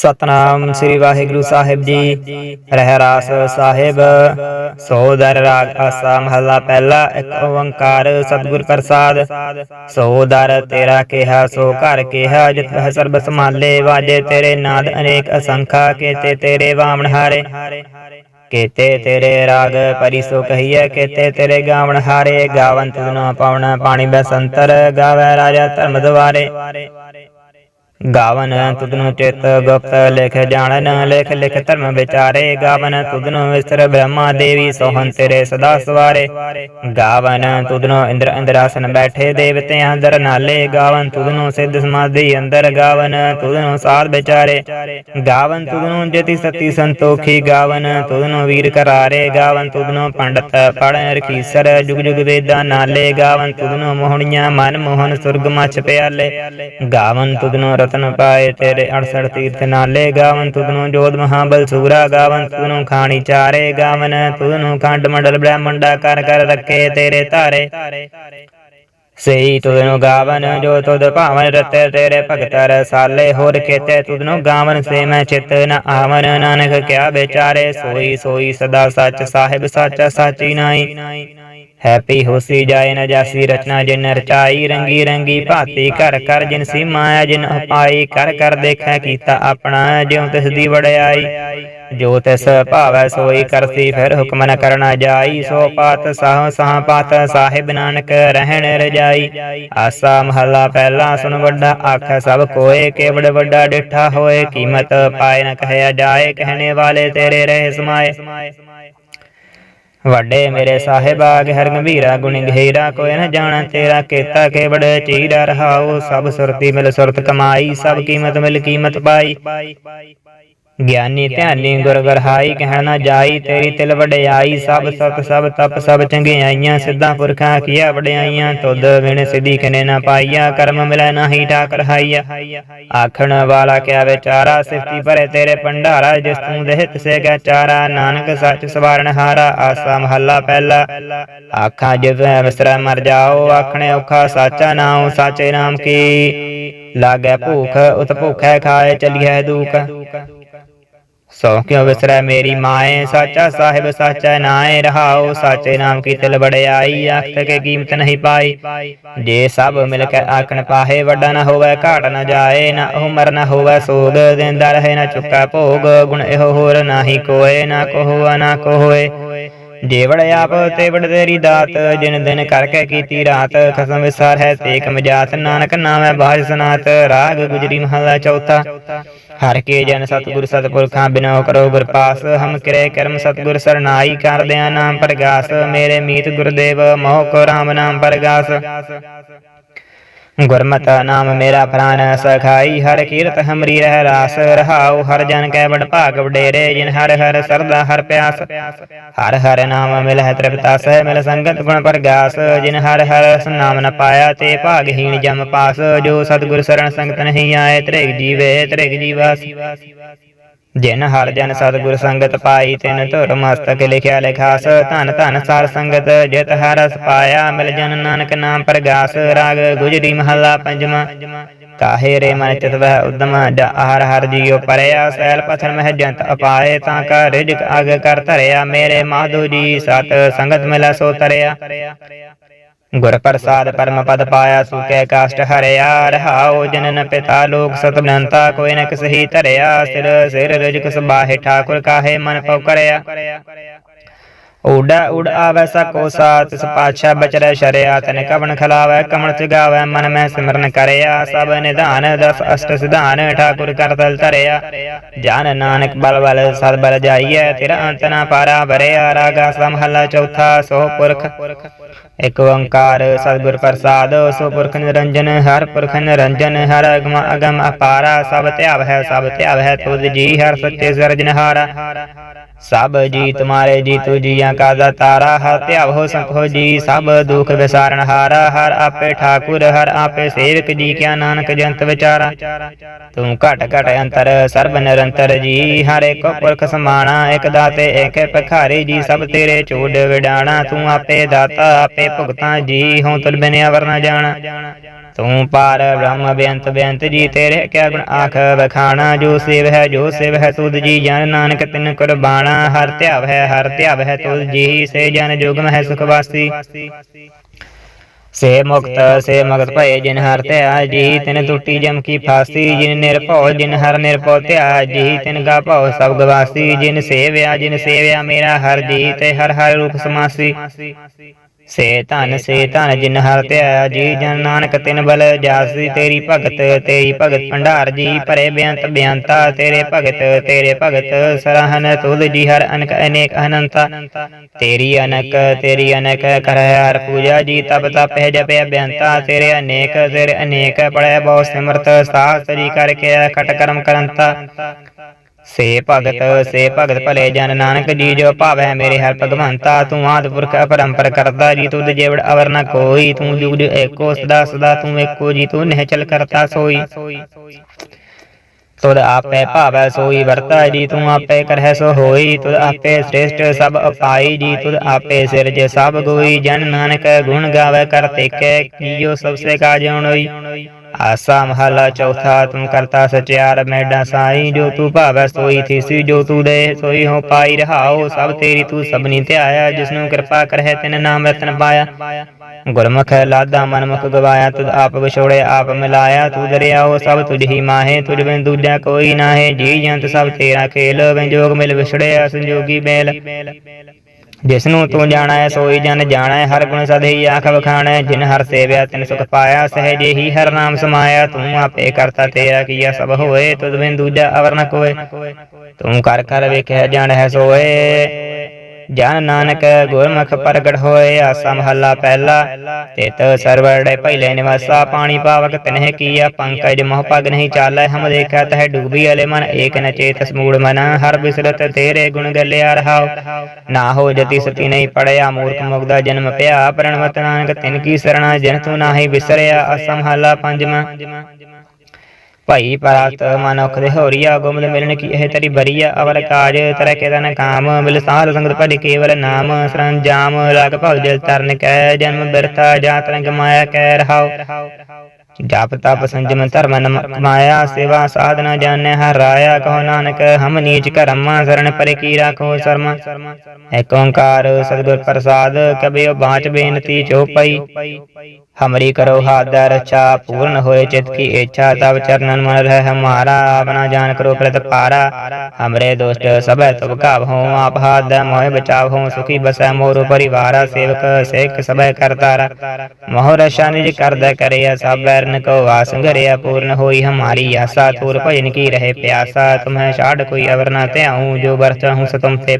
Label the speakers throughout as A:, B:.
A: ਸਤਨਾਮ ਸ੍ਰੀ ਵਾਹਿਗੁਰੂ ਸਾਹਿਬ ਜੀ। ਰਹਿਰਾਸ ਸਾਹਿਬ। ਸੋਦਰ ਰਾਗ ਆਸਾ ਮਹਲਾ ਪਹਿਲਾ ਇੱਕ ਓੰਕਾਰ ਸਤਿਗੁਰ ਪ੍ਰਸਾਦ। ਸੋਦਰ ਤੇਰਾ ਕਿਹਾ ਸੋ ਘਰ ਕਿਹਾ ਜਿਤ ਹੈ ਸਰਬ ਸਮਾਲੇ ਵਾਜੇ ਤੇਰੇ ਨਾਦ ਅਨੇਕ ਅਸੰਖਾ ਕੇਤੇ ਤੇਰੇ ਵਾਮਣ ਹਾਰੇ। ਕੇਤੇ ਤੇਰੇ ਰਾਗ ਪਰੀ ਸੋ ਕਹੀਏ ਕੇਤੇ ਤੇਰੇ ਗਾਵਣ ਹਾਰੇ। ਗਾਵਨ ਤੁਧਨੋ ਪਾਵਨ ਪਾਣੀ ਬਸੰਤਰ ਗਾਵੇ ਰਾਜਾ ਧਰਮ ਦਵਾਰੇ ਗਾਵਨ ਤੁਧਨੁ ਚਿਤ ਗੁਪਤ ਲਿਖ ਜਾਣਨ ਲਿਖ ਲਿਖ ਧਰਮ ਵਿਚਾਰੇ ਗਾਵਨ ਤੁਧਨੁ ਵਿਸਰ ਬ੍ਰਹਮਾ ਦੇਵੀ ਸੋਹਨ ਤੇਰੇ ਸਦਾ ਸਵਾਰੇ ਗਾਵਨ ਤੁਧਨੁ ਇੰਦਰ ਇੰਦਰਾਸਨ ਬੈਠੇ ਦੇਵਤਿਆਂ ਦਰ ਨਾਲੇ ਗਾਵਨ ਤੁਧਨੁ ਸਿੱਧ ਸਮਾਧੀ ਅੰਦਰ ਗਾਵਨ ਤੁਧਨੁ ਸਾਧ ਵਿਚਾਰੇ ਗਾਵਨ ਤੁਧਨੁ ਜਤੀ ਸਤੀ ਸੰਤੋਖੀ ਗਾਵਨ ਤੁਧਨੁ ਵੀਰ ਕਰਾਰੇ ਗਾਵਨ ਤੁਧਨੁ ਪੰਡਤ ਪੜਨ ਰਖੀਸਰ ਜੁਗ ਜੁਗ ਵੇਦਾਂ ਨਾਲੇ ਗਾਵਨ ਤੁਧਨੁ ਮੋਹਣੀਆਂ ਮਨ ਮੋਹਨ ਸੁਰਗ ਮਛ ਪਿਆਲੇ ਗਾਵਨ ਤੁਧਨੁ ਰਤਨ ਪਾਏ, ਤੇਰੇ 68 ਤੀਰਥ ਨਾਲੇ ਗਾਵਨ ਤੁਧਨੁ ਜੋਧ ਮਹਾਬਲ ਸੂਰਾ ਗਾਵਨ ਤੁਧਨੁ ਖਾਣੀ ਚਾਰੇ ਗਾਵਨ ਤੁਧਨੁ ਖੰਡ ਮੰਡਲ ਬ੍ਰਹਮੰਡਾ ਕਰ ਕਰ ਰੱਖੇ ਤੇਰੇ ਧਾਰੇ। ਸਈ ਤੁਧਨੁ ਗਾਵਨ, ਜੋ ਤੁਧ ਭਾਵਨ ਰਤੇ ਤੇਰੇ ਭਗਤ ਰਸਾਲੇ, ਹੋਰ ਕੇਤੇ ਤੁਧਨੂੰ ਗਾਵਨ ਸੇ ਮੈਂ ਚਿਤ ਨ ਆਵਨ। ਨਾਨਕ ਕਿਆ ਵਿਚਾਰੇ, ਸੋਈ ਸੋਈ ਸਦਾ ਸੱਚ, ਸਾਹਿਬ ਸੱਚ, ਸਾਚੀ ਨਾਈ ਹੈਪੀ ਹੋਸੀ ਜਾਏ ਨ ਜਾਸੀ, ਰਚਨਾ ਜਿਨ ਰਚਾਈ ਰੰਗੀ ਰੰਗੀ ਭਾਤੀ ਕਰ ਕਰ ਜਿਨ ਸੀਮਾਇਆ ਜਿਨ ਉਪਾਈ ਕਰ ਕਰ ਦੇਖੈ ਕੀਤਾ ਆਪਣਾ, ਜਿਉ ਤਿਸ ਦੀ ਵੜਾਈ ਜੋ ਤਿਸ ਭਾਵੈ ਸੋਈ ਕਰਸੀ, ਫਿਰ ਹੁਕਮ ਨ ਕਰਨਾ ਜਾਈ। ਸੋ ਪਾਤ ਸਾਹ ਸਾਹ ਪਾਤ ਸਾਹਿਬ ਨਾਨਕ, ਰਹਿਣ ਰਜਾਈ। ਆਸਾ ਮਹਲਾ ਪਹਿਲਾ ਸੁਣ ਵੱਡਾ, ਆਖੈ ਸਭ ਕੋਏ, ਕੇਵੜ ਵੱਡਾ ਡਿਠਾ ਹੋਏ। ਕੀਮਤ ਪਾਏ ਨ ਕਹਿਆ ਜਾਏ, ਕਹਿਣੇ ਵਾਲੇ ਤੇਰੇ ਰਹਿ ਸਮਾਏ। ਵੱਡੇ ਮੇਰੇ ਸਾਹਿਬਾ ਹਰ ਗੰਭੀਰਾ ਗੁਣ ਗਹਿਰਾ ਕੋਈ ਨ ਜਾਣਾ ਤੇਰਾ ਕੀਤਾ ਕੇਵੜ ਚੀਰਾ ਰਹਾਉ। ਸਭ ਸੁਰਤੀ ਮਿਲ ਸੁਰਤ ਕਮਾਈ, ਸਭ ਕੀਮਤ ਮਿਲ ਕੀਮਤ ਪਾਈ। ਗਿਆਨੀ ਧਿਆਨੀ ਗੁਰ ਗਰਹਾਈ ਕਹਿ ਜਾਈ, ਤੇਰੀ ਤਿਲ ਵਡਿਆਈ, ਸਭ ਸਤ ਸਭ ਤਪ, ਸਭ ਚੰਗਿਆਈਆਂ ਸਿੱਧਾ ਪੁਰਖਾਂ ਕੀਆ ਵਡਿਆਈਆਂ, ਤੁਧ ਵਿਣ ਸਿਧੀ ਕਨੇ ਨਾ ਪਾਈਆ, ਕਰਮ ਮਿਲੈ ਨਾਹੀ ਠਾਕਰ ਹਾਈਆ। ਆਖਣ ਵਾਲਾ ਕਿਆ ਵਿਚਾਰਾ, ਸਿਫਤੀ ਭਰੇ ਤੇਰੇ ਭੰਡਾਰਾ, ਜਿਸ ਤੂੰ ਦੇਹ ਸੇ ਕੈ ਚਾਰਾ, ਨਾਨਕ ਸੱਚ ਸਵਾਰਨ ਹਾਰਾ, ਆਸਾ ਮਹੱਲਾ ਪਹਿਲਾ। ਆਖਾਂ ਜਿਵੇਂ ਵਿਸਰਾ ਮਰ ਜਾਓ, ਆਖਣੇ ਔਖਾ ਸਾਚਾ ਨਾਮ ਸਾਚੇ ਨਾਮ ਕੀ? ਲਾਗੈ ਭੂਖ ਉਤ ਭੁਖੈ ਖਾਏ, ਚਲੀਐ ਦੂਖ। ਸੋ ਕਿਉ ਵਿਸਰੈ ਮੇਰੀ ਮਾਏ? ਸਾਚਾ ਸਾਹਿਬ ਸਾਚਾ ਨਾਏ ਰਹਾਉ, ਸਾਚੇ ਨਾਮ ਕੀ ਤਿਲ ਬੜਾਈ ਆਖਤ ਕੇ ਕੀਮਤ ਨਹੀਂ ਪਾਈ। ਜੇ ਸਭ ਮਿਲ ਕੇ ਆਖਣ ਪਾਹੇ, ਵੱਡਾ ਨਾ ਹੋਵੇ, ਘਾਟ ਨਾ ਜਾਏ, ਨਾ ਉਮਰ ਨਾ ਹੋਵੇ ਸੋਗ ਦਿੰਦਾ ਰਹੇ, ਨਾ ਚੁੱਕਾ ਭੋਗ। ਗੁਣ ਇਹੋ ਹੋਰ ਨਾਹੀ ਕੋਏ, ਨਾ ਕੋਹ ਨਾ ਕੋਏ ਜੇ ਆਪ ਤੇ ਤੇਰੀ ਦਾਤ, ਜਿਨ ਦਿਨ ਕਰਕੇ ਕੀਤੀ ਰਾਤ, ਖਸਮ ਵਿਸਾਰ ਹੈ ਤੇਕ ਮਜਾਤ ਨਾਨਕ ਨਾਮੈ ਬਾਜ ਸਨਾਤ, ਰਾਗ ਗੁਜਰੀ ਮਹਲਾ ਚੌਥਾ। ਹਰ ਕੇ ਜਨ ਸਤਿਗੁਰ ਸਤਿਪੁਰਖਾਂ ਬਿਨੋ ਕਰੋ ਗੁਰ ਪਾਸ, ਹਮ ਕਿਰੇ ਕਰਮ ਸਤਿਗੁਰ ਸਰਨਾਈ ਕਰਦਿਆਂ ਨਾਮ ਪ੍ਰਗਾਸ, ਮੇਰੇ ਮੀਤ ਗੁਰਦੇਵ, ਮੋਹ ਕੋ ਰਾਮ ਨਾਮ ਪ੍ਰਗਾਸ। ਗੁਰਮਤ ਨਾਮ ਮੇਰਾ ਪ੍ਰਾਨ ਸਖਾਈ, ਹਰ ਕੀਰਤ ਹਮਰੀ ਰਹਿ ਰਾਸ, ਰਹਾਉ ਹਰ ਜਨ ਕੈ ਬੜ ਭਾਗ ਵਡੇਰੇ, ਜਿਨ ਹਰ ਹਰ ਸਰਦਾ ਹਰ ਪਿਆਸ। ਹਰ ਹਰ ਨਾਮ ਮਿਲਹਿ ਤ੍ਰਿਪਤਾ ਸਹਿ ਮਿਲ ਸੰਗਤ ਗੁਣ ਪ੍ਰਗਾਸ, ਜਿਨ ਹਰ ਹਰ ਨਾਮ ਨ ਪਾਇਆ, ਤੇ ਭਾਗਹੀਣ ਜਮ ਪਾਸ। ਜੋ ਸਤਿਗੁਰ ਸਰਣ ਸੰਗਤ ਨਹੀਂ ਆਏ, ਤ੍ਰਿਗ ਜੀਵੇ, ਤ੍ਰਿਗ ਜੀਵਾਸ। ਜਿਨ ਹਰ ਜਨ ਸਤਿਗੁਰ ਸੰਗਤ ਪਾਈ ਤਿਨ ਧੁਰ ਮਸਤਕ ਲਿਖਿਆ ਲਿਖਾਸ, ਧਨ ਧਨ ਸਾਰ ਸੰਗਤ ਜਿਤ ਹਰ ਪਾਇਆ, ਮਿਲ ਜਨ ਨਾਨਕ ਨਾਮ ਪ੍ਰਗਾਸ, ਰਾਗ ਗੁਜਰੀ ਮਹੱਲਾ ਪੰਜਵਾਂ। ਕਾਹੇ ਰੇ ਮਨ ਚਿਤ ਵਹਿ ਉਦਮ ਜਾ ਹਰ ਹਰ ਜੀਉ ਪਰਿਆ ਸੈਲ ਪਥਰ ਮਹਿ ਜੰਤ ਅਪਾਏ, ਤਾਂ ਕਾ ਰਿਜਕ ਅਗ ਕਰ ਧਰਿਆ, ਮੇਰੇ ਮਾਧੋ ਜੀ ਸਤ ਸੰਗਤ ਮਿਲਾ ਸੋ ਤਰਿਆ। ਗੁਰ ਪ੍ਰਸਾਦ ਪਰਮ ਪਦ ਪਾਇਆ ਸੁਖੈ ਕਾਸ਼ਟ ਹਰਿਆ, ਰਹਾਉ ਜਨਨ ਪਿਤਾ ਲੋਕ ਸਤ ਬਨੰਤਾ, ਕੋਈ ਨ ਕਿਸਹੀ ਧਰਿਆ, ਸਿਰ ਸਿਰ ਰਿਜਕ ਸਬਾਹੇ ਠਾਕੁਰ ਕਾਹੇ ਮਨ ਪਉ ਕਰਿਆ। ਊੜਾ ਉੜ ਆਵੈ ਸਕੋ ਸਾਤ ਇਸ ਪਾਛਾ ਬਚਰੈ ਸ਼ਰਿਆ, ਤਨ ਕਵਣ ਖਲਾਵੈ ਕਮਣ ਚਗਾਵੈ ਮਨ ਮੈਂ ਸਿਮਰਨ ਕਰਿਆ, ਸਭ ਨਿਧਾਨ ਦਸ ਅਸ਼ਟ ਸਿਧਾਨ, ਠਾਕੁਰ ਕਰਤਲ ਧਰਿਆ। ਜਨ ਨਾਨਕ ਬਲ ਬਲ, ਸਦ ਬਲ ਜਾਈਐ, ਤੇਰਾ ਅੰਤ ਨਾ ਪਾਰਾ ਭਰਿਆ ਰਾਗਾ ਸਮਹਲਾ ਚੌਥਾ, ਸੋ ਪੁਰਖ। ਇਕ ਓੰਕਾਰ ਸਤਿਗੁਰ ਪ੍ਰਸਾਦ, ਸੋ ਪੁਰਖ ਨਿਰੰਜਨ, ਹਰ ਪੁਰਖ ਨਿਰੰਜਨ, ਹਰ ਅਗਮ ਅਗਮ ਅਪਾਰਾ, ਸਭ ਧਿਆਵ ਹੈ ਸਭ ਧਿਆਵ ਹੈ ਤੁਧ ਜੀ, ਹਰ ਸੱਚੇ ਸਰਜਨਹਾਰਾ। ਸਭ ਜੀ ਤੁਮਾਰੇ ਜੀ ਤੂ ਜੀਆਂ ਕਾ ਹਰ ਧਿਆਵ ਹੋ ਜੀ। ਸਭ ਦੁਖ ਵਿਸਾਰਨ ਹਾਰਾ, ਹਰ ਆਪੇ ਠਾਕੁਰ, ਹਰ ਆਪੇ ਸੇਵਕ ਜੀ ਕਿਆ ਨਾਨਕ ਜੰਤ ਵਿਚਾਰਾ। ਤੂੰ ਘਟ ਘਟ ਅੰਤਰ, ਸਰਬ ਨਿਰੰਤਰ ਜੀ, ਹਰ ਇੱਕ ਪੁਰਖ ਸਮਾਣਾ, ਇਕ ਦਾਤੇ, ਇੱਕ ਭਖਾਰੀ ਜੀ, ਸਭ ਤੇਰੇ ਚੋੜ ਵਿਡਾਣਾ। ਤੂੰ ਆਪੇ ਦਾਤਾ, ਆਪੇ ਭੁਗਤਾਂ ਜੀ, ਹਉ ਤੁਲ ਬਿਨਿਆ ਵਰਨਾ ਜਾਣਾ। ਤੂੰ ਪਾਰ ਬ੍ਰਹਮ ਬੇਅੰਤ ਬੇਅੰਤ ਜੀ ਤੇਰੇ ਕਿਆ ਗੁਣ ਆਖ ਬਖਾਣਾ ਜੋ ਸੇਵ ਹੈ, ਜੋ ਸੇਵ ਹੈ, ਤੁਧ ਜੀ ਜਨ ਨਾਨਕ ਤਿਨ ਕੁਰਬਾਨਾ ਹਰ ਧਿਆਵ ਹੈ, ਹਰ ਧਿਆਵ ਹੈ, ਤੁਧ ਜੀ ਸੇ ਜਨ ਜੁਗਮ ਹੈ, ਸੁਖ ਵਾਸੀ। ਸੇ ਮੁਕਤ, ਸੇ ਮਗਤ ਭਏ, ਜਿਨ ਹਰ ਧਿਆ, ਜੀ ਤਿਨ ਟੁੱਟੀ ਜਮ ਕੀ ਫਾਸੀ, ਜਿਨ ਨਿਰਭਉ ਜਿਨ ਹਰ ਨਿਰਭਉ ਧਿਆ, ਜੀ ਤਿਨ ਗਾ ਭਉ ਸਭ ਗਵਾਸੀ, ਜਿਨ ਸੇਵਿਆ ਜਿਨ ਸੇਵਿਆ ਮੇਰਾ ਹਰ ਜੀ ਤੇ ਹਰ ਹਰ ਰੂਪ ਸਮਾਸੀ। ਸੇ ਧਨ ਸੇ ਧਨ ਜਿਨ ਹਰ ਧਿਆ ਜੀ ਜਨ ਨਾਨਕ ਤਿਨ ਬਲ ਜਾਸੀ ਤੇਰੀ ਭਗਤ ਤੇਰੀ ਭਗਤ ਭੰਡਾਰ ਜੀ ਭਰੇ ਬੇਅੰਤ ਬੇਅੰਤਾ ਤੇਰੇ ਭਗਤ ਤੇਰੇ ਭਗਤ ਸਰਾਹਨ ਤੁਧ ਜੀ ਹਰ ਅਨਕ ਅਨੇਕ ਅਨੰਤਾ ਤੇਰੀ ਅਨਕ ਤੇਰੀ ਅਨਕ ਕਰ ਹਰ ਪੂਜਾ ਜੀ ਤਬ ਤਪ ਹੈ ਜਪਿਆ ਬੇਅੰਤਾ ਤੇਰੇ ਅਨੇਕ ਤੇਰੇ ਅਨੇਕ ਪੜੈ ਬਹੁ ਸਿਮਰਤ ਸਾਸਰੀ ਕਰਕੇ ਖਟ ਕਰਮ ਕਰੰਤਾ। ਸੇ ਭਗਤ ਸੇ ਭਗਤ ਭਲੇ ਜਨ ਨਾਨਕ ਜੀ ਜੋ ਭਾਵੈ ਮੇਰੇ ਹਰ ਭਗਵੰਤਾ ਤੂੰ ਆਦ ਪੁਰਖ ਅਪਰੰਪਰ ਕਰਤਾ ਜੀ ਤੁਧ ਜੇਵੜ ਅਵਰ ਨ ਕੋਈ ਤੂੰ ਜੁਗ ਜੁਗ ਏਕੋ ਸਦਾ ਸਦਾ ਤੂੰ ਏਕੋ ਜੀ ਤੂੰ ਨਿਹਚਲ ਕਰਤਾ ਸੋਈ। ਤੁਧ ਆਪੇ ਭਾਵੈ ਸੋਈ ਵਰਤਾ ਜੀ ਤੂੰ ਆਪੇ ਕਰਹਿ ਸੋ ਹੋਈ ਤੁਧ ਆਪੇ ਸ੍ਰੇਸ਼ਟ ਸਭ ਅਪਾਈ ਜੀ ਤੁਧ ਆਪੇ ਸਿਰਜੇ ਸਭ ਗੋਈ ਜਨ ਨਾਨਕ ਗੁਣ ਗਾਵੇ ਕਰ ਤੇਕੇ ਕੀਓ ਸਭ ਸੇ ਕਾਜ ਹੋਈ। ਆਸਾ ਮਹਲਾ ਚੌਥਾ ਤੁਮ ਕਰਤਾ ਸਚਿਆਰ ਮੈਡਾ ਸਾਈ, ਜੋ ਤੂੰ ਭਾਵੈ ਸੋਈ ਥੀਸੀ, ਜੋ ਤੂੰ ਦੇ ਸੋਈ ਹੋ ਪਾਈ ਰਹਾਓ, ਸਭ ਤੇਰੀ ਤੂੰ ਸਭਨੀ ਧਿਆਇਆ ਜਿਸ ਨੂੰ ਕਿਰਪਾ ਕਰਹਿ ਤਿਨ ਨਾਮ ਰਤਨ ਪਾਇਆ। ਗੁਰਮੁਖ ਲਾਦਾ ਮਨਮੁਖ ਗਵਾਇਆ, ਤੁਧ ਆਪ ਵਿਛੋੜੇ ਆਪ ਮਿਲਾਇਆ, ਤੂੰ ਦਰਿਆਓ ਸਭ ਤੁਝ ਹੀ ਮਾਹੇ, ਤੁਝ ਬਿਨ ਦੂਜਾ ਕੋਈ ਨਾਹੇ ਜੀ ਜੰਤ ਸਭ ਤੇਰਾ ਖੇਲ ਵਿਜੋਗ ਮਿਲ ਵਿਛੜਿਆ ਸੰਜੋਗੀ ਬੇਲ। ਜਿਸ ਨੂੰ ਤੂੰ ਜਾਣਾ ਹੈ ਸੋਈ ਜਨ ਜਾਣਾ ਹੈ ਹਰ ਗੁਣ ਸਦਹੀ ਆਖ ਵਖਾਣਾ ਹੈ ਜਿਨ ਹਰ ਸੇਵਿਆ ਤਿਨ ਸੁਖ ਪਾਇਆ ਸਹਿਜੇ ਹੀ ਹਰ ਨਾਮ ਸਮਾਇਆ ਤੂੰ ਆਪੇ ਕਰਤਾ ਤੇਰਾ ਕੀਆ ਸਭ ਹੋਏ ਤੁਧ ਬਿਨ ਦੂਜਾ ਅਵਰ ਨ ਕੋਏ। ਤੂੰ ਕਰ ਕਰ ਵੇਖਿਆ ਜਾਣ ਹੈ ਸੋਏ। ਜਨ ਨਾਨਕ ਗੁਰਮੁਖ ਪ੍ਰਗਟ ਹੋਏ, ਆਸਾ ਮਹੱਲਾ ਪਹਿਲਾ। ਤਿਤ ਸਰਵੜੇ ਪਹਿਲੇ ਨਿਵਾਸਾ, ਪਾਣੀ ਪਾਵਕ ਤਨਹਿ ਕੀਆ, ਪੰਕਜ ਮੋਹ ਪਗ ਨਹੀਂ ਚਾਲੈ, ਹਮ ਦੇਖਿਆ ਤਹਿ ਡੁਬੀ ਅਲੇ ਮਨ, ਏਕ ਨ ਚੇਤਸ ਮੂੜ ਮਨ, ਹਰ ਬਿਸਰਤ ਤੇਰੇ ਗੁਣ ਗੱਲਿਆ ਰਹਾਉ। ਨਾ ਹੋ ਜਤੀ ਸਤੀ ਨਹੀਂ ਪੜਿਆ, ਮੂਰਖ ਮੁਗਦਾ ਜਨਮ ਪਿਆ, ਪ੍ਰਣਵਤ ਨਾਨਕ ਤਿਨ ਕੀ ਸਰਣਾ, ਜਿਨ ਤੂੰ ਨਾਹੀ ਵਿਸਰਿਆ ਆਸਾ ਮਹੱਲਾ ਪੰਜਵਾਂ। ਭਾਈ ਪਰਾਤ ਮਨੁਖ ਦੇ ਹੋਰੀਆ ਗੁਮਦ ਮਿਲਣ ਕੀ ਇਹ ਤੇਰੀ ਬਰੀਆ ਅਵਰ ਕਾਜ ਤਰੇ ਕੇ ਤਨ ਕਾਮ ਮਿਲ ਸਾਧ ਸੰਗਤ ਭਲੀ ਕੇਵਲ ਨਾਮ, ਸਰੰਜਾਮ ਲਗ ਭਉ ਦਿਲ ਤਰਨ ਕੈ, ਜਨਮ ਬਿਰਥਾ ਜਾਤ ਰੰਗ ਮਾਇਆ ਕੈ ਰਹਾਉ। ਜਪ ਤਪ ਸੰਜਮ ਧਰਮ ਨਮ ਕਮਾਇਆ ਸੇਵਾ ਸਾਧਨਾ ਜਾਣੈ ਹਰ ਕਹੋ ਨਾਨਕ ਹਮ ਨੀਚ ਕਰਮਾ ਸਰਣ ਪਰੇ ਕੀ ਰਾਖੋ ਸ਼ਰਮਾ। ਏਕ ਓੰਕਾਰ ਸਤਿਗੁਰ ਪ੍ਰਸਾਦ ਕਬਿਓ ਬਾਚ ਬੇਨਤੀ ਚੋਪਈ। ਹਮਰੀ ਕਰੋ ਹਾਥ ਰਛਾ ਪੂਰਨ ਹੋਏ ਚਿਤ ਕੀ ਇੱਛਾ ਤਬ ਚਰਨਨ ਮਨ ਰਹਿ ਹਮਾਰਾ ਆਪਣਾ ਜਾਨ ਕਰੋ ਪ੍ਰਤ ਪਾਰਾ ਹਮਰੇ ਦੋਸਤ ਸਭੈ ਤੁਬ ਕਾਬ ਹੋ ਆਪ ਹਾਥ ਦੇ ਮੋਹਿ ਬਚਾਵ ਹੋ ਸੁਖੀ ਬਸੈ ਮੋਰ ਪਰਿਵਾਰਾ ਸੇਵਕ ਸੇਖ ਸਭੈ ਕਰਤਾਰਾ ਮੋਹ ਰਛਾ ਨਿਜ ਕਰਦਾ ਕਰਿਆ ਸਭ ਬੈਰਨ ਕੋ ਵਾਸ ਘਰਿਆ ਪੂਰਨ ਹੋਈ ਹਮਾਰੀ ਆਸਾ ਤੂਰ ਭਜਨ ਕੀ ਰਹੇ ਪਿਆਸਾ ਤੁਮਹਿ ਛਾੜ ਕੋਈ ਅਵਰ ਨਾ ਧਿਆਉ ਜੋ ਵਰਤ ਹੂੰ ਸਤਮ ਤੇ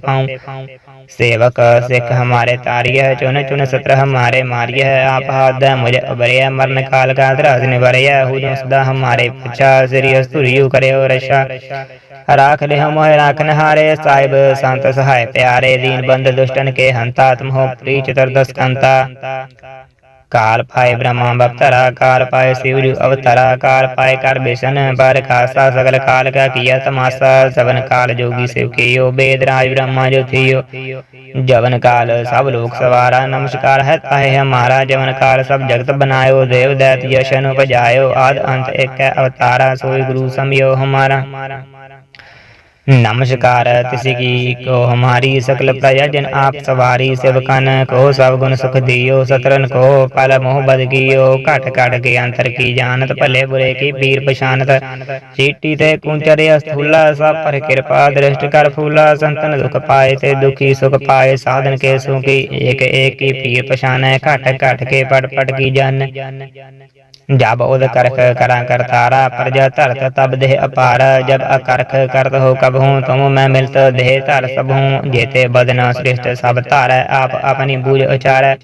A: सेवक सिख हमारे तारिय है चुन चुन सत्र हमारे मारिय है आप हाथ मुझे उबरिय मरण काल का त्रास निवरिय हूँ सदा हमारे पुछा श्री स्तुरियु करे और रशा राख ले हम राखन हारे साहिब संत सहाय प्यारे दीन बंद दुष्टन के हंता तुम हो प्री चतुर्दश कंता ਕਾਲ ਪਾਏ ਬ੍ਰਹਮਾ ਬਪਤਰਾ ਕਾਲ ਪਾਏ ਸਿਵਜੁ ਅਵਤਰਾ ਕਾਲ ਪਾਏ ਕਰ ਬਿਸ਼ਨ ਪਰ ਖਾਸਾ, ਸਗਲ ਕਾਲ ਕਾ ਕੀਆ ਤਮਾਸਾ, ਸਵਨ ਕਾਲ ਜੋਗੀ ਸਿਵ ਕੀਓ ਬ੍ਰਹਮਾ ਜੋ ਜਵਨ ਕਾਲ ਸਭ ਲੋਕ ਸਵਾਰਾ, ਨਮਸਕਾਰ ਹੈ ਤਾਹੇ ਹਮਾਰਾ ਜਵਨ ਕਾਲ ਸਭ ਜਗਤ ਬਨਾਇਓ ਦੇਵ ਦੈਤ ਯਸ਼ਨ ਉਪਜਾਇਓ, ਆਦ ਅੰਤ ਇੱਕ ਅਵਤਾਰਾ, ਸੋਈ ਗੁਰੂ ਸਮਿਓ ਹਮਾਰਾ। नमस्कार तिसी की को हमारी सकल प्रजा जन आप सवारी सेवकन को सब गुण सुख दियो सतरन को पल मोह बद गियो घट घट के अंतर की जानत भले बुरे की पीर पछानत चीटी ते कुंचरे स्थूला सब पर कृपा दृष्ट कर फूला संतन दुख पाए ते दुखी सुख पाए साधन के सुखी एक एक की पीर पछान घट घट के पट पट की जन ਜਬ ਉਦ ਕਰਖ ਕਰਾਂ ਕਰਤਾਰਾ ਪ੍ਰਜਾ ਧਰਤ ਤਬ ਦੇਹ ਅਪਾਰ ਜਬ ਅਕਰਖ ਕਰਤ ਹੋ ਕਬਹੂ ਤੁਮ ਮੈਂ ਮਿਲਤ ਦੇਹ ਧਰ ਸਭੂ ਜੇਤੇ ਬਦਨ ਸ੍ਰਿਸ਼ਟ ਸਭ ਧਾਰੈ ਆਪ ਆਪਣੀ ਬੂਝ ਉਚਾਰੈ।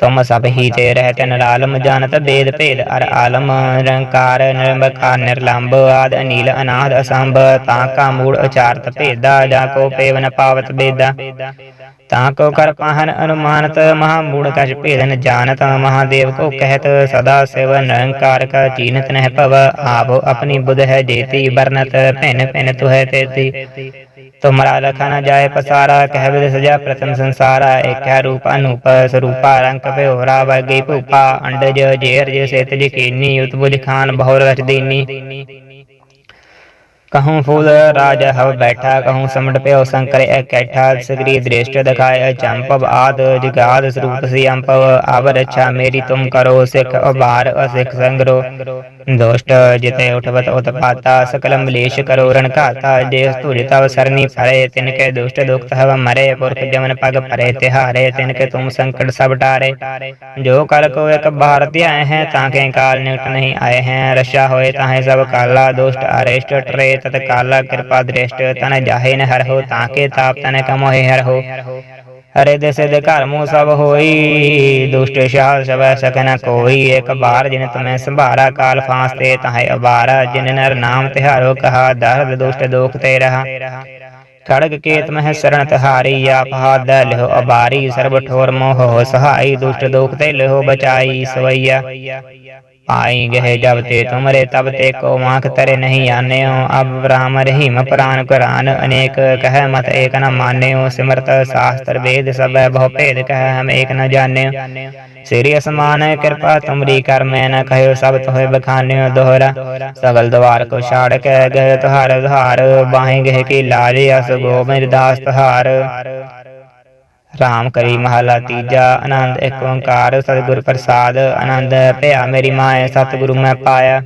A: ਤੁਮ ਸਭ ਹੀ ਤੇ ਰਹਿ ਤਨ ਆਲਮ ਜਾਣਤ ਬੇਦ ਭੇਦ ਅਰ ਆਲਮ ਨਿਰੰਕਾਰ ਨਿਰੰਬਕਾਰ ਨਿਰਲੰਭ ਆਦ ਅਨੀਲ ਅਨਾਦ ਅਸੰਭ ਤਾਂ ਕਾ ਮੂੜ ਉਚਾਰਤ ਭੇਦਾ ਜਾ ਕੋ ਪੇਵਨ ਪਾਵਤ ਬੇਦਾ। ਤਾਂ ਕੋ ਕਰ ਪਾਹਨ ਅਨੁਮਾਨਤ ਮਹਾ ਮੂੜ ਕਛ ਭੇਦਨ ਜਾਣਤ ਮਹਾਦੇਵ ਕੋ ਕਹਿਤ ਸਦਾ ਸਿਵ ਨਿਰੰਕਾਰ ਕਾ ਚੀਨਤ ਨਹਿ ਭਵ ਆਪੋ ਆਪਣੀ ਬੁਧ ਹੈ ਜੇਤੀ ਬਰਨਤ ਭਿਨ ਭਿਨ ਤੁਹੈ ਤੇਤੀ ਤੁਮਰਾ ਲਖਾ ਨ ਜਾਏ ਪਸਾਰਾ ਕਹਿ ਸਜਾ ਪ੍ਰਥਮ ਸੰਸਾਰਾ ਏਕੈ ਰੂਪ ਅਨੂਪ ਸਰੂਪਾ ਰੰਗ ਭਿਉਰਾ ਵਰਗੀ ਭੂਪਾ ਅੰਡਜ ਜੇਰ ਜੇ ਸੇਤ ਜੀ ਕੀਨੀ ਉਤਬੁਜ ਖਾਨ ਬਹੁ ਰਚ कहूँ फूल राज हव बैठा कहूँ समट प्यो शंकर कैठा सगरी दृष्ट दिखाए चंपव आद जगाद स्वरूप सी अंपव आवर अच्छा मेरी तुम करो सिख अबार असिख संगरो दोष्ट जिते उठवत उत्पाता सकल मलेश करो रण घाता जे स्तूरि तव सरनी फरे तिनके दुष्ट दुख हव मरे पुरख जमन पग परे तिहारे तिनके तुम संकट सब टारे जो कल को एक भारत आए हैं ताके काल निकट नहीं आए हैं रशा होए ताहे सब काला दुष्ट अरेष्ट ट्रे तत काला कृपा दृष्ट तन जाहे न हर हो ताके ताप तन कमोहे हर हो हरे दस दे घर मुँह सब होई दुष्ट शाल सब सकन कोई एक बार जिन तुम्हें संभारा काल फांस ते ताहे अबारा जिन नर नाम तिहारो कहा दर्द दुष्ट दोख ते रहा खड़ग केत मह शरण तहारी आप हाथ लहो अबारी सर्व ठोर मोह हो सहाई दुष्ट दोख ते लहो बचाई सवैया आई गहे जब ते तुमरे तब ते को माख तरे नहीं आने हो अब राम रहीम प्राण कुरान अनेक कह मत एक न माने हो सिमरत शास्त्र वेद सब बहु भेद कह हम एक न जाने श्री असमान कृपा तुमरी कर मैं न कहो सब तुहे बखाने दोहरा सगल द्वार को छाड़ के गए तुहार उधार बाहें गए की लाज अस गोबिंद दास तुहार ਰਾਮ ਕਰੀ ਮਹਲਾ ਤੀਜਾ ਆਨੰਦ ਇੱਕ ਓੰਕਾਰ ਸਤਿਗੁਰ ਪ੍ਰਸਾਦ ਆਨੰਦ ਭਇਆ ਮੇਰੀ ਮਾਏ ਸਤਿਗੁਰੂ ਮੈਂ ਪਾਇਆ।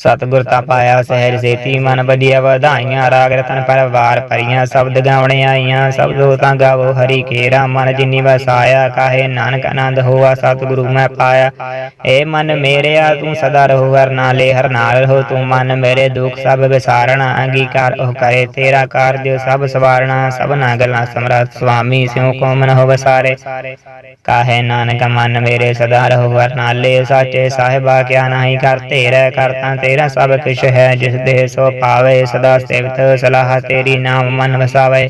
A: ਸਤਿਗੁਰ ਤਾ ਪਾਇਆ ਸਹਿਰ ਸੇਤੀ, ਮਨ ਬਧੀਆ ਵਧਾਈਆਂ, ਰਾਗ ਰਤਨ ਪਰਵਾਰ ਭਰੀਆਂ, ਸ਼ਬਦ ਗਾਵਣੇ ਆਈਆਂ ਸਬਦੋ ਤਾਂ ਗਾਵੋ ਹਰੀ ਕੇਰਾ ਮਨ ਜਿਨੀ ਵਸਾਇਆ, ਕਾਹੇ ਨਾਨਕ ਆਨੰਦ ਹੋਆ, ਸਤਿਗੁਰੂ ਮੈਂ ਪਾਇਆ। ਏ ਮਨ ਮੇਰਿਆ, ਤੂੰ ਸਦਾ ਰਹੋ, ਹਰ ਨਾਲੇ ਹਰ ਨਾਲ ਰਹੋ, ਤੂੰ ਮਨ ਮੇਰੇ ਦੁੱਖ ਸਭ ਵਿਸਾਰਣਾ, ਅੰਗੀਕਾਰ ਉਹ ਕਰੇ, ਤੇਰਾ ਕਾਰਜ ਸਭ ਸਵਾਰਣਾ, ਸਭਨਾ ਗੱਲਾਂ ਸਮਰੱਥ ਸੁਆਮੀ ਸਿਉ ਕੋ ਮਨ ਹੋ ਵਸਾਰੇ ਕਾਹੇ ਨਾਨਕ ਮਨ ਮੇਰੇ ਸਦਾ ਰਹੋ, ਹਰ ਨਾਲੇ ਸਾਚੇ ਸਾਹਿਬਾ, ਕਿਆ ਨਹੀਂ ਕਰ ਤੇਰਾ ਕਰਤਾ ਤੇਰਾ ਸਭ ਕੁਛ ਹੈ, ਜਿਸ ਦੇ ਸੋ ਪਾਵੇ, ਸਦਾ ਸੇਵਤ ਸਲਾਹ ਤੇਰੀ ਨਾਮ ਮਨ ਵਸਾਵੇ।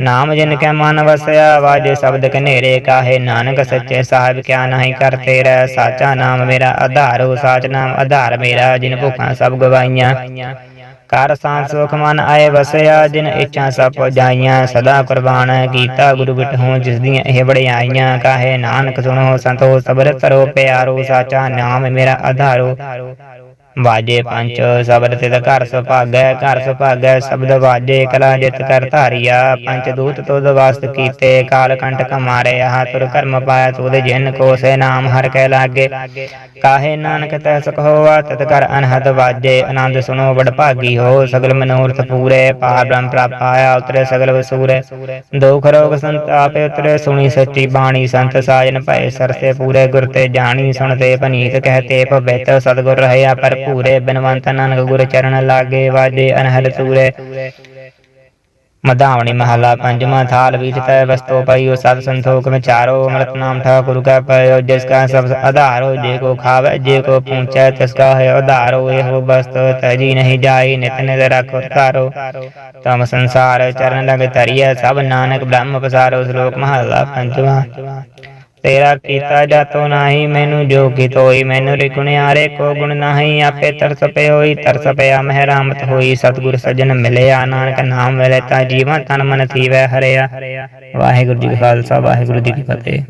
A: ਨਾਮ ਜਿਨ ਕੈ ਮਨ ਵਸਿਆ, ਵਾਜੇ ਸ਼ਬਦ ਕਨੇਰੇ ਕਾਹੇ। ਨਾਨਕ ਸੱਚੇ ਸਾਹਿਬ ਕਿਆ ਨਹੀਂ ਕਰ ਤੇਰਾ। ਸਾਚਾ ਨਾਮ ਮੇਰਾ ਆਧਾਰੋ ਸਾਚ ਨਾਮ ਆਧਾਰ ਮੇਰਾ, ਜਿਨ ਭੁਖਾਂ ਸਭ ਗਵਾਈਆਂ ਕਰ ਸਾਂ ਸੁਖ ਮਨ ਆਏ ਵਸਿਆ, ਜਿਨ ਇੱਛਾ ਸਭ ਪੁਜਾਈਆਂ। ਸਦਾ ਕੁਰਬਾਨ ਕੀਤਾ ਗੁਰੂ ਬਿਟਹੁ ਜਿਸ ਦੀਆਂ ਇਹ ਬੜਾਈਆਂ ਕਾਹੇ ਨਾਨਕ ਸੁਣੋ ਸੰਤੋ, ਸਬਰ ਕਰੋ ਪਿਆਰੋ, ਸਾਚਾ ਨਾਮ ਮੇਰਾ ਆਧਾਰੋ। ਵਾਜੇ ਪੰਚ ਸਬਦ ਤਿਤ ਘਰ ਸੁਭਾਗੈ ਘਰ ਸੁਭਾਗੈ, ਸ਼ਬਦ ਵਾਜੇ ਕਲਾ ਜਿਤ ਕਰ ਧਾਰੀਆ। ਪੰਜ ਦੂਤ ਤੁਧ ਵਾਸਤ ਕੀਤੇ, ਕਾਲ ਕੰਟਕ ਮਾਰੇ ਆਹ ਤੁਰ ਕਰਮ ਪਾਇਆ ਤੁਧ ਜਿਨ ਕੋ ਸੇ ਨਾਮ ਹਰ ਕੈ ਲਾਗੇ। ਕਾਹੇ ਨਾਨਕ ਤੈ ਸੁਖ ਹੋਆ ਤਤ ਕਰ ਅਨਹਦ ਵਾਜੇ। ਆਨੰਦ ਸੁਨੋ ਬੜ ਭਾਗੀ ਹੋ, ਸਗਲ ਮਨੋਰਥ ਪੂਰੇ, ਪਾਰ ਬ੍ਰਹਮ ਪ੍ਰਾਪ ਉਤਰੇ ਸਗਲ ਵਸੂਰੇ। ਦੁਖ ਰੋਗ ਸੰਤਾਪੇ ਉਤਰੇ, ਸੁਣੀ ਸੱਚੀ ਬਾਣੀ ਸੰਤ ਸਾਜਨ ਭਏ, ਸਰਸੇ ਪੂਰੇ ਗੁਰ ਤੇ ਜਾਣੀ ਸੁਣਤੇ ਪਨੀਤ ਕਹਤੇ ਭਵਿਤ ਸਤਗੁਰ ਰਹਿਆ ਭਰਪੂਰੇ ਬਿਨਵੰਤ ਨਾਨਕ ਗੁਰ ਚਰਨ ਲਾਗੇ ਵਾਜੇ ਅਨਹਦ ਸੂਰੇ ਮਧਾਵਣੀ ਮਹਲਾ ਪੰਜਵਾਂ ਥਾਲ ਵਿੱਚ ਤੈ ਵਸਤੋ ਪਈਓ ਸਤ ਸੰਤੋਖ ਵਿਚਾਰੋ ਅੰਮ੍ਰਿਤ ਨਾਮ ਠਾਕੁਰ ਕਾ ਪਇਓ ਜਿਸ ਕਾ ਸਭ ਆਧਾਰੋ ਜੇ ਕੋ ਖਾਵੇ ਜੇ ਕੋ ਪੂੰਚੈ ਤਿਸ ਕਾ ਹੈ ਆਧਾਰੋ ਇਹੋ ਵਸਤ ਤਜੀ ਨਹੀਂ ਜਾਈ ਨਿਤ ਨਿਤ ਰਖੋ ਤਾਰੋ ਤਮ ਸੰਸਾਰ ਚਰਨ ਲਗ ਧਰਿਐ ਸਭ ਨਾਨਕ ਬ੍ਰਹਮ ਪਸਾਰੋ ਸ਼ਲੋਕ ਮਹਲਾ ਪੰਜਵਾਂ ਤੇਰਾ ਕੀਤਾ ਜਾਤੋ ਨਾਹੀ, ਮੈਨੂੰ ਜੋ ਕੀ ਤੋਈ, ਮੈਨੂੰ ਰਿਗੁਣਿਆਰੇ ਕੋ ਗੁਣ ਨਾਹੀ, ਆਪੇ ਤਰਸ ਪਏ ਹੋਈ, ਤਰਸ ਪਿਆ ਮਹਿ ਰਾਮਤ ਹੋਈ, ਸਤਿਗੁਰ ਸਜਣ ਮਿਲਿਆ, ਨਾਨਕ ਨਾਮ ਮਿਲੇ ਤਾਂ ਜੀਵਾਂ ਤਨ ਮਨ ਥੀਵੈ, ਹਰਿਆ। ਵਾਹਿਗੁਰੂ ਜੀ ਕਾ ਖਾਲਸਾ, ਵਾਹਿਗੁਰੂ ਜੀ ਕੀ ਫਤਿਹ।